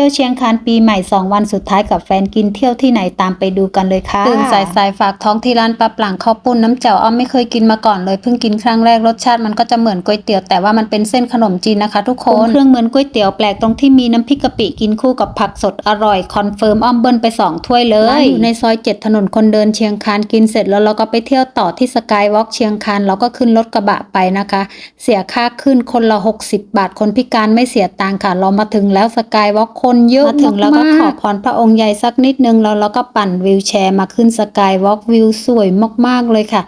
ที่ยวเชียงคานปีใหม่ 2 วันสุดท้ายกับแฟนกินเที่ยวที่ไหนตามไปดูกันเลยค่ะตื่นสายสายฝากท้องที่ร้านปลาปลังข้าวปุ้นน้ำเจ่วอ้อมไม่เคยกินมาก่อนเลยเพิ่งกินครั้งแรกรสชาติมันก็จะเหมือนก๋วยเตี๋ยวแต่ว่ามันเป็นเส้นขนมจีนนะคะทุกคนเครื่องเหมือนก๋วยเตี๋ยวแปลกตรงที่มีน้ำพริกกะปิกินคู่กับผักสดอร่อยคอนเฟิร์มอ้อมเบิ้ลไปสองถ้วยเลยร้านอยู่ในซอยเจ็ดถนนคนเดินเชียงคานกินเสร็จแล้วเราก็ไปเที่ยวต่อที่สกายวอล์กเชียงคานเราก็ขึ้นรถกระบะไปนะคะ เสียค่าขึ้นคนละ 60 บาทคนพิการไม่เสียตังค่ะเรามาถึงแล้วสกายวอล์กคนเยอะมาถึงแล้วก็ขอพรพระองค์ใหญ่สักนิดนึงแล้วเราก็ปั่นวิวแชร์มาขึ้นสกายวอล์กวิวสวยมากๆเลยค่ะ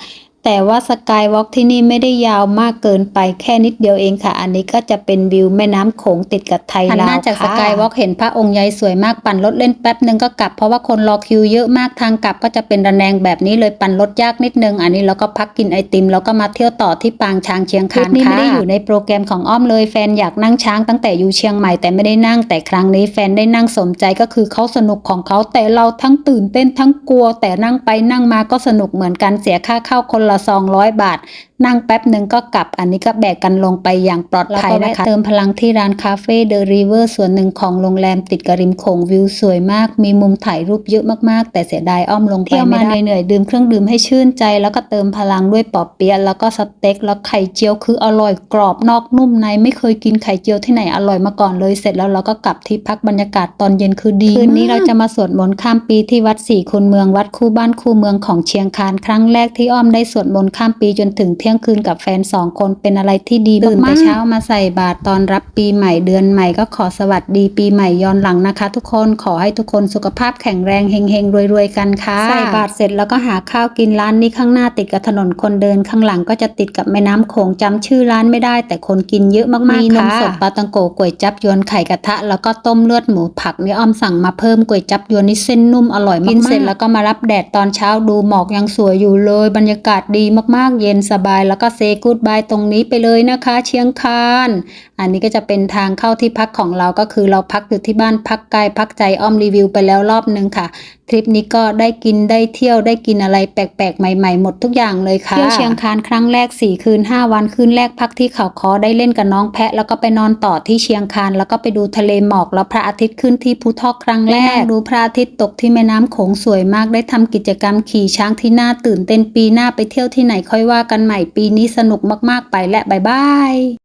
แต่ว่าสกายวอล์กที่นี่ไม่ได้ยาวมากเกินไปแค่นิดเดียวเองค่ะ อันนี้ก็จะเป็นวิวแม่น้ำโขงติดกับไทยลาวค่ะหันหน้าจากสกายวอล์กเห็นพระองค์ใหญ่สวยมากปั่นรถเล่นแป๊บนึงก็กลับเพราะว่าคนรอคิวเยอะมากทางกลับก็จะเป็นระแนงแบบนี้เลยปั่นรถยากนิดนึง อันนี้เราก็พักกินไอติมแล้วก็มาเที่ยวต่อที่ปางช้างเชียงคานค่ะนี่ไม่ได้อยู่ในโปรแกรมของอ้อมเลยแฟนอยากนั่งช้างตั้งแต่อยู่เชียงใหม่แต่ไม่ได้นั่งแต่ครั้งนี้แฟนได้นั่งสมใจก็คือเขาสนุกของเขาแต่เราทั้งตื่นเต้นทั้งกลัว แต่นั่งไปนั่งมาก็สนุกเหมือนกันเสียค่าเข้าคนละ200บาท นั่งแป๊บหนึ่งก็กลับ อันนี้ก็แบกกันลงไปอย่างปลอดภัยนะคะ เติมพลังที่ร้านคาเฟ่เดอะริเวอร์ส่วนหนึ่งของโรงแรมติดกับริมโขงวิวสวยมาก มีมุมถ่ายรูปเยอะมากๆ แต่เสียดายอ้อมลงไปไม่ได้เหนื่อยๆดื่มเครื่องดื่มให้ชื่นใจ แล้วก็เติมพลังด้วยปอเปี๊ยะแล้วก็สเต็กแล้วไข่เจียวคืออร่อยกรอบนอกนุ่มในไม่เคยกินไข่เจียวที่ไหนอร่อยมาก่อนเลยเสร็จแล้วเราก็กลับที่พักบรรยากาศตอนเย็นคือดีคืนนี้เราจะมาสวดมนต์ข้ามปีที่วัดสี่คุณเมืองวัดคู่บ้านคู่เมืองของเชียงคานครั้งแรกที่อ้อมได้สวดมนต์ข้ามปีจนถึงเที่ยงคืนกับแฟนสองคนเป็นอะไรที่ดีตื่นแต่เช้ามาใส่บาตรตอนรับปีใหม่เดือนใหม่ก็ขอสวัสดีปีใหม่ย้อนหลังนะคะ ทุกคนขอให้ทุกคนสุขภาพแข็งแรงเฮงๆรวยๆกันค่ะใส่บาตรเสร็จแล้วก็หาข้าวกินร้านนี้ข้างหน้าติดกับถนนคนเดินข้างหลังก็จะติดกับแม่น้ำโขงจำชื่อร้านไม่ได้ แต่คนกินเยอะมากๆมีนมสดปลาตังโกก๋วยจับยวนไข่กระทะ แล้วก็ต้มเลือดหมูผักนี่อ้อมสั่งมาเพิ่มก๋วยจับยวนนี่เส้นนุ่มอร่อยมากกินเสร็จแล้วก็มารับแดดตอนเช้าดูหมอกยังสวยอยู่เลยบรรยากาศดีมากๆ เย็นสบายแล้วก็เซกูดบายตรงนี้ไปเลยนะคะ เชียงคาน อันนี้ก็จะเป็นทางเข้าที่พักของเราก็คือเราพักอยู่ที่บ้านพักกายพักใจอ้อมรีวิวไปแล้วรอบนึงค่ะ ทริปนี้ก็ได้กินได้เที่ยวได้กินอะไรแปลกๆ ใหม่ๆ หมดทุกอย่างเลยค่ะ เที่ยวเชียงคานครั้งแรก 4 คืน 5 วันคืนแรกพักที่เขาคอได้เล่นกับน้องแพะ แล้วก็ไปนอนต่อที่เชียงคานแล้วก็ไปดูทะเลหมอกแล้วพระอาทิตย์ขึ้นที่ภูทอกครั้งแรกดูพระอาทิตย์ตกที่แม่น้ำโขงสวยมากได้ทำกิจกรรมขี่ช้างที่น่าตื่นเต้นปีหน้าไปเที่ยวที่ไหนค่อยว่ากันใหม่ปีนี้สนุกมากๆไปและบายบาย